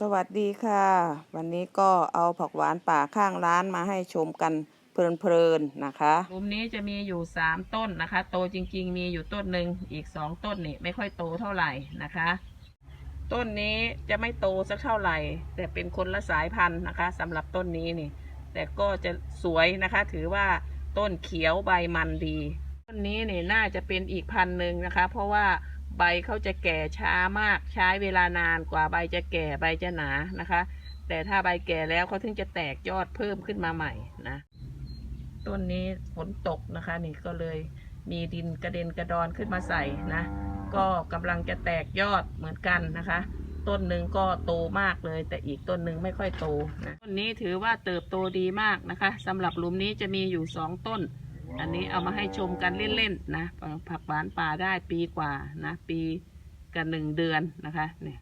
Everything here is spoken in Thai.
สวัสดีค่ะ วันนี้ก็เอาผักหวานป่าข้างร้านมาให้ชมกันเพลินๆนะคะหลุมนี้จะมีอยู่สามต้นนะคะ โตจริง ๆ มีอยู่ต้นหนึ่งอีกสองต้นนี่ไม่ค่อยโตเท่าไหร่นะคะ ต้นนี้จะไม่โตสักเท่าไหร่ แต่เป็นคนละสายพันธุ์นะคะสำหรับต้นนี้นี่ แต่ก็จะสวยนะคะ ถือว่าต้นเขียวใบมันดี ต้นนี้นี่น่าจะเป็นอีกพันธุ์หนึ่งนะคะ เพราะว่า ใบเขาจะแก่ช้ามาก ใช้เวลานานกว่าใบจะแก่ใบจะหนานะคะ แต่ถ้าใบแก่แล้วเขาถึงจะแตกยอดเพิ่มขึ้นมาใหม่นะต้นนี้ฝนตกนะคะ นี่ก็เลยมีดินกระเด็นกระดอนขึ้นมาใส่นะ ก็กำลังจะแตกยอดเหมือนกันนะคะ ต้นหนึ่งก็โตมากเลย แต่อีกต้นหนึ่งไม่ค่อยโตนะต้นนี้ถือว่าเติบโตดีมากนะคะสำหรับหลุมนี้จะมีอยู่สองต้น อันนี้เอามาให้ชมกันเล่นๆนะผักหวานป่าได้ปีกว่านะ ปีกับหนึ่งเดือนนะคะเนี่ย